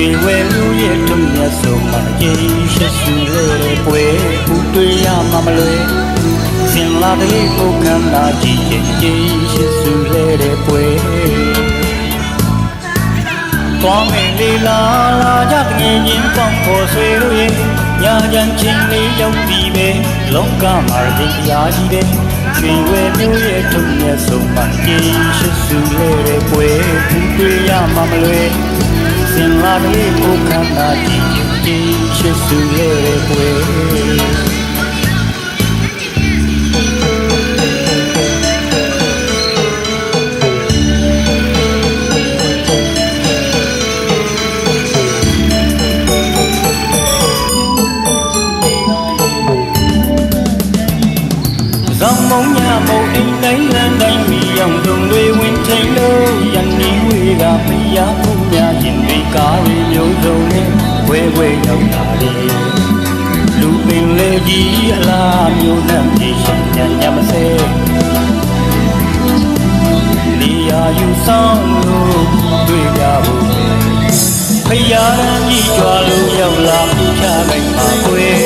ရွှေဝဲလူရဲ့ထုံမျက်စုံမှာယေရှုစုလေးပွဲဦးတွေ့ရမှာမလွယ်စင်လာတဲ့ကိုခန္ဓာကြီးရဲ့ယေရှုစုလေးပွဲသွားမယ်လေလာလာကြတငယ်ချင်းပေါင်းဖို့ဆွေတို့ရဲ့ညာကြံချင်းလေးရောက်ပြီးပဲလောကမှာရင်ဖျားကြီးတဲ့ရွှေဝဲမျိုးရဲ့ထုံမျက်စုံမှာယေရှုစုလေးပွဲဦးတွေ့ရမှာမလွယ်စ င်လာတဲ့ကိုခန္ဓာကြီးရဲ့ယေရှုစုလေးပွဲ ရင်တွေကားရီမျိုးစုံနဲ့ဝဲဝဲရောက်လာတယ်လူပင်လေကြီးအလားမျိုးနဲ့ပြေရှင်ညံ့ညမစဲနေရာယူဆောင်လို့တွေ့ကြဖို့ဖယားရန်ကြီးကြွားလို့ရောက်လာမှုချလိုက်ပါကွယ်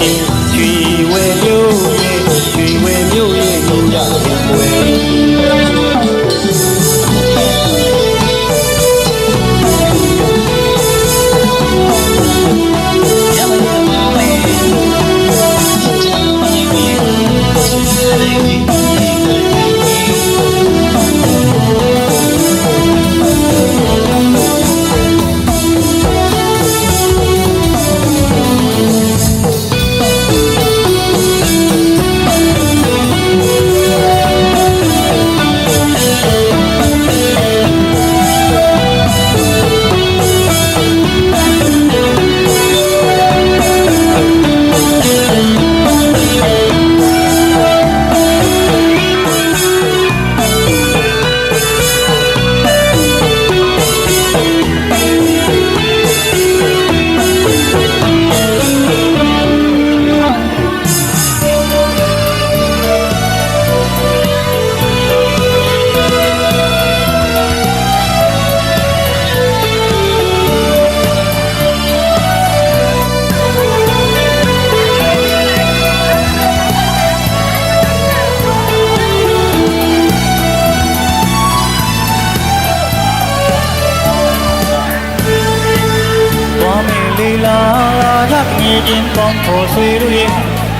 သူ ခြင်းပေါင်းဖို့ဆွေတို့ရဲ့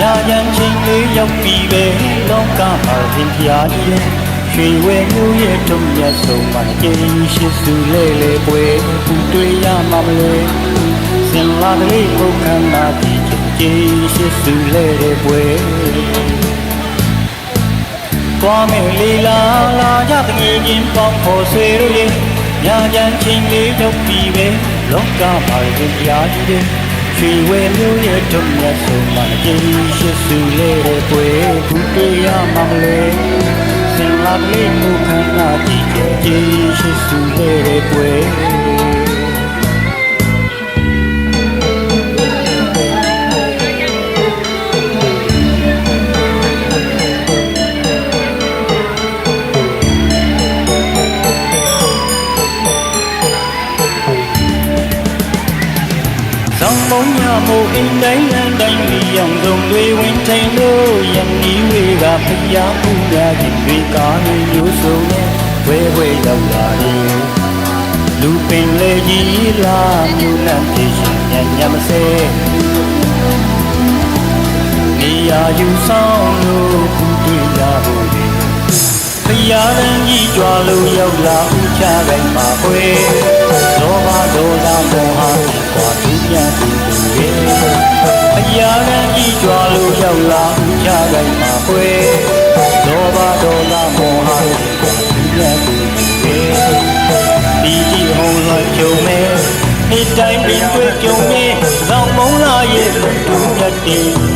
ရာရန်ချင်းလေးရောက်ပြီးပဲလောကမှာသင်ဖျားကြီးရဲ့ရွှေဝဲမျိုးရဲ့ထုံမျက်စုံမှာကျေးရှိစုလဲလဲပွဲပူတွေ့ရမှာမလဲစင်လာကလေးကိုခန္ဓာကြည့်ကျေးရှိစုလဲတဲ့ပွဲသွားမယ်လေလာလာကြတငယ်ချင်းပေါင်းဖို့ဆွေတို့ရဲ့ညာကြံချင်းလေးရောက်ပြီးပဲလောကမှာရင်ကြားကြီးတဲ့ ရွှေဝဲမျိုးရဲ့ထုံးရဆုံးမှာကျေးရှိစုလဲတဲ့ပွဲခုတွေ့ရမှာမလဲစင်လာကလေးကိုခန္ဓာကြည့်ကျေးရှိစုလဲတဲ့ပွဲ မို့အိမ်တိုင်းလမ်းတိုင်းလီအောင်စုံတွေဝင်ထိန်လို့ယံဤဝေကဖျားမှုများခြင်းတွေကားနေမျိုးစုံနဲ့ဝဲဝဲရောက်လာတယ်လူပင်လေကြီးလာမြို့နဲ့ပြေရှင်ညံ့ညမစဲနေရာယူဆောင်လို့ခုတွေ့ရဖို့ဒီဖျားရန်ကြီးကြွားလို့ရောက်လာဥချတိုင်းမှာခွေလောဘဒေါသမောဟတွေကွာသူပြန်သူတွေ အရာရန်ကြီးကြွားလို့ရောက်လာဥချတိုင်းမှာခွေလောဘဒေါသမောဟတွေကွာသူပြန်သူတွေဒီကြည့်ဟုံးလွှမ်းကြုံမဲ့ဒီတိုင်းပင်တွေ့ကြုံမဲ့ဇောင်းမုံလာရဲ့လူမြတ်တီရွှေ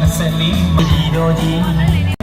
1924ပြည်တော်ကြီး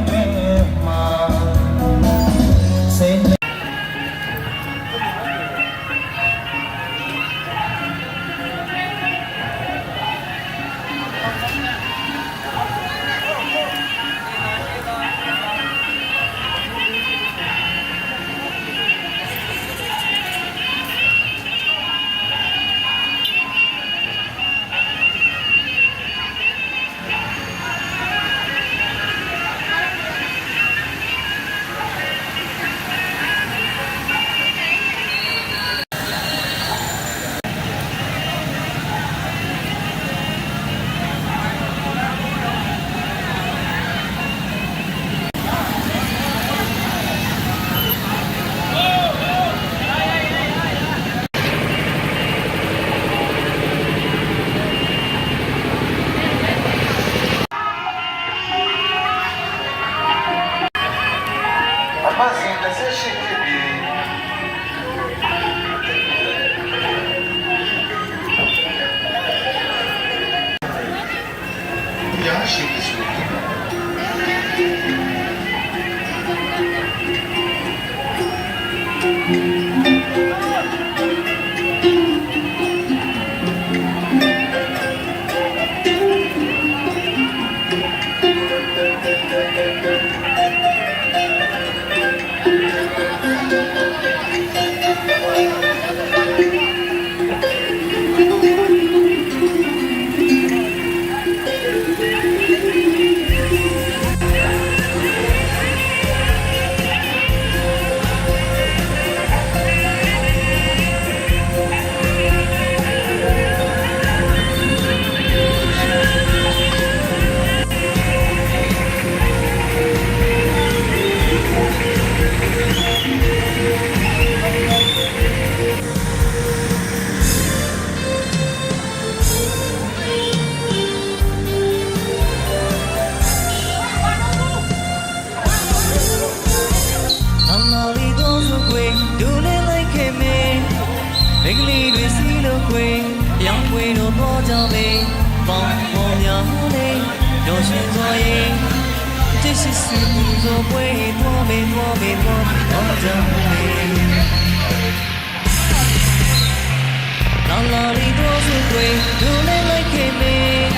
body throws away Don't act like a man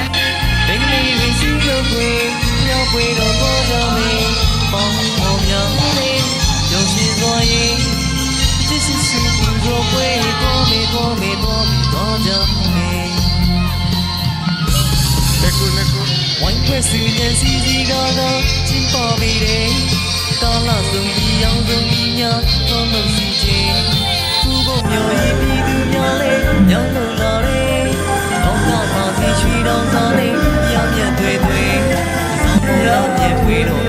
Make me even see your way Your way don't go down me Bong bong young man Don't see why This is super your way Go me go me go me go down me Neko neko Wine press in and see the gaga Chin pa me day ကာလဆုံးဒီအောင်ဆုံးဒီညာသောမစီချင်း သူ့ဘုံမျိုးရေးပြီးသူများလဲညောင်းလို့လာတယ်ကောင်းကောင်းပါစီချွေတော်သားလေးပြပြတွေ့တွေ့သောမလာပြည့်ဝေတော့ပါမယ်ည